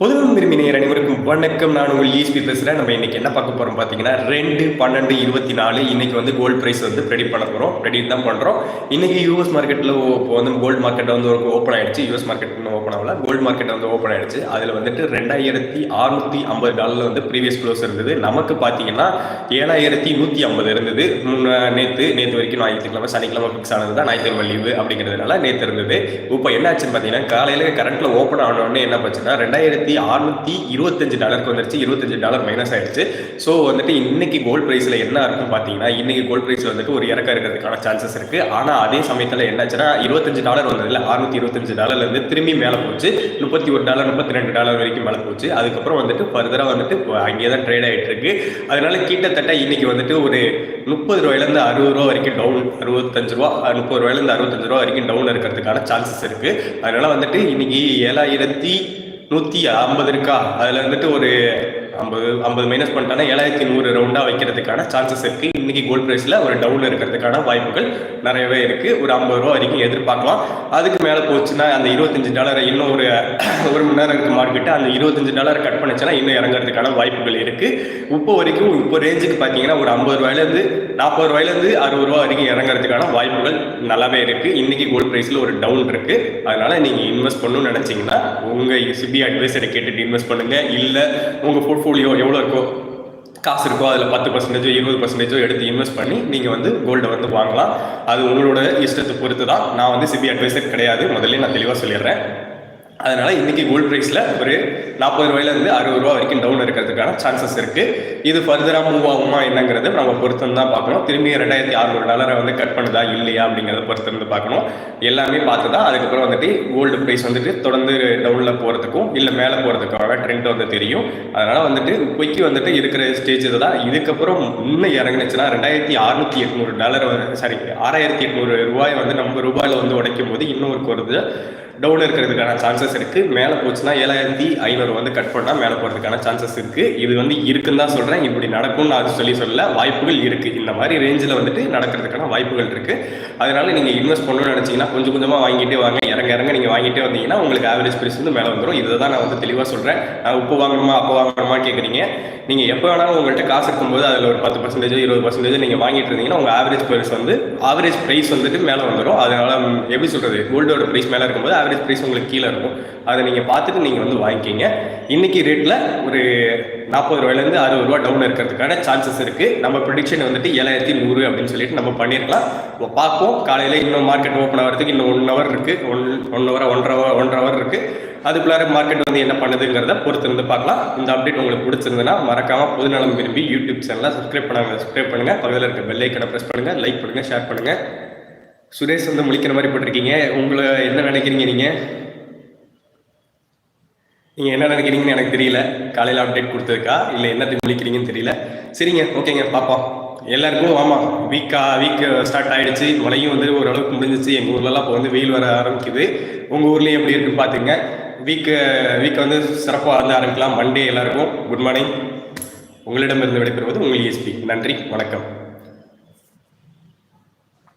பொதுவும் விரும்பி நேர் அனைவருக்கும் வணக்கம். நான் உங்கள் ஈஸ்பி பேசுகிறேன் நம்ம இன்னைக்கு என்ன பார்க்க போகிறோம் பார்த்தீங்கன்னா ரெண்டு பன்னெண்டு இருபத்தி நாலு இன்னைக்கு வந்து கோல்டு ப்ரைஸ் வந்து ப்ரெடிட் பண்ண போகிறோம் ப்ரெடிட் தான் பண்ணுறோம் இன்னைக்கு யூஎஸ் மார்க்கெட்டில் இப்போ வந்து கோல்டு மார்க்கெட் வந்து ஒரு ஓப்பன் ஆயிடுச்சு. யூஎஸ் மார்க்கெட் இன்னும் ஓப்பன் ஆகல. கோல்டு மார்க்கெட் வந்து ஓப்பன் ஆயிடுச்சு. அதில் வந்துட்டு ரெண்டாயிரத்தி அறுநூத்தி ஐம்பது டாலரில் வந்து ப்ரீவியஸ் க்ளோஸ் இருந்தது. நமக்கு பார்த்தீங்கன்னா ஏழாயிரத்தி நூற்றி ஐம்பது இருந்தது. நேற்று நேற்று வரைக்கும் ஞாயிற்றுக்கிழமை சனிக்கிழமை ஃபிக்ஸ் ஆனது தான். ஞாயிற்றுக்கிழமை லீவு அப்படிங்கிறதுனால நேற்று இருந்தது. இப்போ என்ன ஆச்சுன்னு பார்த்தீங்கன்னா காலையில் கரண்ட்டில் ஓப்பன் ஆனோடனே என்ன பண்ணுச்சுன்னா ரெண்டாயிரத்தி அறுநூத்தி இருபத்தஞ்சு டாலருக்கு வந்துருச்சு. இருபத்தஞ்சு டாலர் மைனஸ் ஆயிடுச்சு. ஸோ வந்துட்டு இன்னைக்கு கோல்ட் ப்ரைஸில் என்ன இருக்குன்னு பார்த்தீங்கன்னா இன்னைக்கு கோல்ட் ப்ரைஸ் வந்துட்டு ஒரு இறக்க இருக்கிறதுக்கான சான்சஸ் இருக்கு. ஆனால் அதே சமயத்தில் என்னாச்சுன்னா இருபத்தஞ்சு டாலர் வந்ததில்ல அறுநூத்தி இருபத்தஞ்சு டாலர்லேருந்து திரும்பி மேலே போச்சு. முப்பத்தி ஒரு டாலர் முப்பத்தி ரெண்டு டாலர் வரைக்கும் மேலே போச்சு. அதுக்கப்புறம் வந்துட்டு ஃபர்தராக வந்துட்டு அங்கேயே தான் ட்ரேட் ஆகிட்டு இருக்கு. அதனால கிட்டத்தட்ட இன்னைக்கு வந்துட்டு ஒரு முப்பது ரூபாயிலேருந்து அறுபது ரூபா வரைக்கும் டவுன் அறுபத்தஞ்சு ரூபா முப்பது ரூபாயிலேருந்து அறுபத்தஞ்சு ரூபா வரைக்கும் டவுன் இருக்கிறதுக்கான சான்சஸ் இருக்கு. அதனால வந்துட்டு இன்னைக்கு ஏழாயிரத்தி நூற்றி ஐம்பது இருக்கா? அதில் வந்துட்டு ஒரு ஐம்பது ஐம்பது மைனஸ் பண்ணிட்டானா ஏழாயிரத்தி நூறு ரவுண்டாக வைக்கிறதுக்கான சான்சஸ் இருக்குது இன்னைக்கு கோல்ட் ப்ரைஸில் ஒரு டவுன் இருக்கிறதுக்கான வாய்ப்புகள் நிறையவே இருக்குது ஒரு ஐம்பது ரூபா வரைக்கும் எதிர்பார்க்கலாம். அதுக்கு மேலே போச்சுன்னா அந்த இருபத்தஞ்சு டாலரை இன்னும் ஒரு ஒரு மணி நேரம் இருக்கு மார்க்கெட்டு அந்த இருபத்தஞ்சு டாலர் கட் பண்ணுச்சுன்னா இன்னும் இறங்குறதுக்கான வாய்ப்புகள் இருக்குது இப்போ வரைக்கும் இப்போ ரேஞ்சுக்கு பார்த்தீங்கன்னா ஒரு ஐம்பது ரூபாயிலேருந்து நாற்பது ரூபாயிலேருந்து அறுபது ரூபா வரைக்கும் இறங்குறதுக்கான வாய்ப்புகள் நல்லாவே இருக்குது இன்னைக்கு கோல்ட் ப்ரைஸில் ஒரு டவுன் இருக்குது அதனால நீங்கள் இன்வெஸ்ட் பண்ணணும்னு நினச்சிங்கன்னா உங்கள் சிபி அட்வைசரை கேட்டுட்டு இன்வெஸ்ட் பண்ணுங்கள் இல்லை உங்கள் போர்ட்ஃபோலியோ எவ்வளோ இருக்கோ காசு இருக்கோ அதில் பத்து பர்சன்டேஜோ இருபது பர்சன்டேஜோ எடுத்து இன்வெஸ்ட் பண்ணி நீங்கள் வந்து கோல்டை வந்து வாங்கலாம். அது உங்களோட இஷ்டத்தை பொறுத்து தான் நான் வந்து சிபி அட்வைசர் கிடையாது. முதல்ல நான் தெளிவாக சொல்லிடுறேன். அதனால இன்னைக்கு கோல்ட் ப்ரைஸில் ஒரு நாற்பது ரூபாயிலேருந்து அறுபது ரூபா வரைக்கும் டவுன் இருக்கிறதுக்கான சான்சஸ் இருக்கு. இது ஃபர்தராக மூவ் ஆகுமா என்னங்கிறது நம்ம பொறுத்து தான் பார்க்கணும். திரும்பி ரெண்டாயிரத்தி அறுநூறு டாலரை வந்து கட் பண்ணுதா இல்லையா அப்படிங்கிறத பொறுத்து இருந்து பார்க்கணும். எல்லாமே பார்த்து தான் அதுக்கப்புறம் வந்துட்டு கோல்டு ப்ரைஸ் வந்துட்டு தொடர்ந்து டவுனில் போகிறதுக்கும் இல்லை மேலே போகிறதுக்கான ட்ரெண்ட் வந்து தெரியும். அதனால வந்துட்டு இப்போக்கி வந்துட்டு இருக்கிற ஸ்டேஜ் தான் இதுக்கப்புறம் இன்னும் இறங்குனுச்சுன்னா ரெண்டாயிரத்தி அறுநூத்தி எட்நூறு டாலர் சாரி ஆறாயிரத்தி எட்நூறு ரூபாய் வந்து நம்ம ரூபாயில் வந்து உடைக்கும் போது இன்னும் ஒரு குறைஞ்ச டவுன் இருக்கிறதுக்கான சான்சஸ் இருக்கு. மேலே போச்சுன்னா ஏழாயிரத்தி ஐநூறு வந்து கட் பண்ணால் மேலே போகிறதுக்கான சான்சஸ் இருக்கு. இது வந்து இருக்குன்னு தான் சொல்கிறேன் இப்படி நடக்கும்னு அது சொல்லி சொல்ல வாய்ப்புகள் இருக்கு. இந்த மாதிரி ரேஞ்சில் வந்துட்டு நடக்கிறதுக்கான வாய்ப்புகள் இருக்கு. அதனால நீங்கள் இன்வெஸ்ட் பண்ணணும்னு நினச்சிங்கன்னா கொஞ்சம் கொஞ்சமாக வாங்கிட்டே வாங்க. இறங்க இறங்க நீங்கள் வாங்கிட்டே வந்தீங்கன்னா உங்களுக்கு ஆவரேஜ் பிரைஸ் வந்து மேலே வந்துடும் இதை தான் நான் வந்து தெளிவாக சொல்கிறேன் நான் உப்பு வாங்கணுமா அப்போ வாங்கணுமா கேட்குறீங்க நீங்கள் எப்போ வேணாலும் உங்கள்கிட்ட காசு இருக்கும்போது அதில் ஒரு பத்து பர்சன்டேஜ் இருபது பர்சன்டேஜ் நீங்கள் வாங்கிட்டு இருந்தீங்கன்னா உங்கள் ஆவரேஜ் ப்ரைஸ் வந்து ஆவரேஜ் ப்ரைஸ் வந்துட்டு மேலே வந்துடும் அதனால எப்படி சொல்கிறது கோல்டோட ப்ரைஸ் மேலே இருக்கும்போது ஆவரேஜ் ப்ரைஸ் உங்களுக்கு கீழே இருக்கும். அதை நீங்கள் பார்த்துட்டு நீங்கள் வந்து வாங்கிக்கிங்க. இன்னைக்கு ரேட்டில் ஒரு நாற்பது ரூபாயிலேருந்து அறுபது ரூபா டவுன் இருக்கிறதுக்கான சான்சஸ் இருக்குது நம்ம ப்ரிடிக்ஷன் வந்துட்டு ஏழாயிரத்தி நூறு அப்படின்னு சொல்லிட்டு நம்ம பண்ணியிருக்கலாம் இப்போ பார்ப்போம். காலையில் இன்னும் மார்க்கெட் ஓப்பன் ஆகிறதுக்கு இன்னும் ஒன் ஹவர் இருக்குது ஒன் ஒன் ஹவர் ஒன்றரை hour- ஒன்றரை ஹவர் இருக்குது அதுக்குள்ளார மார்க்கெட் வந்து என்ன பண்ணுதுங்கிறத பொறுத்து இருந்து பார்க்கலாம். இந்த அப்டேட் உங்களுக்கு பிடிச்சிருந்ததுன்னா மறக்காமல் பொதுநலம் விரும்பி யூடியூப் சேனலாக சப்ஸ்கிரைப் பண்ணாங்க சப்ஸ்கிரைப் பண்ணுங்கள் பக்கத்தில் இருக்க பெல் ஐக்கனை ப்ரெஸ் பண்ணுங்கள் லைக் பண்ணுங்கள் ஷேர் பண்ணுங்கள் சுரேஷ் வந்து முழிக்கிற மாதிரி போட்டிருக்கீங்க. உங்களை என்ன நினைக்கிறீங்க நீங்கள் நீங்க என்ன நினைக்கிறீங்கன்னு எனக்கு தெரியல. காலையில அப்டேட் கொடுத்துருக்கா இல்லை என்னத்துக்கு முழிக்கிறீங்கன்னு தெரியல. சரிங்க ஓகேங்க பார்ப்போம் எல்லாருக்கும் ஆமாம் வீக்கா வீக் ஸ்டார்ட் ஆயிடுச்சு. மழையும் வந்து ஓரளவுக்கு முடிஞ்சிச்சு. எங்கள் ஊர்லலாம் இப்போ வந்து வெயில் வர ஆரம்பிக்குது. உங்கள் ஊர்லேயும் எப்படி இருக்குன்னு பார்த்துங்க வீக்கு வீக்கை வந்து சிறப்பாக வந்து ஆரம்பிக்கலாம். மண்டே எல்லாருக்கும் குட் மார்னிங் உங்களிடமிருந்து விடைபெறுவது உங்கள் எஸ்பி நன்றி வணக்கம்.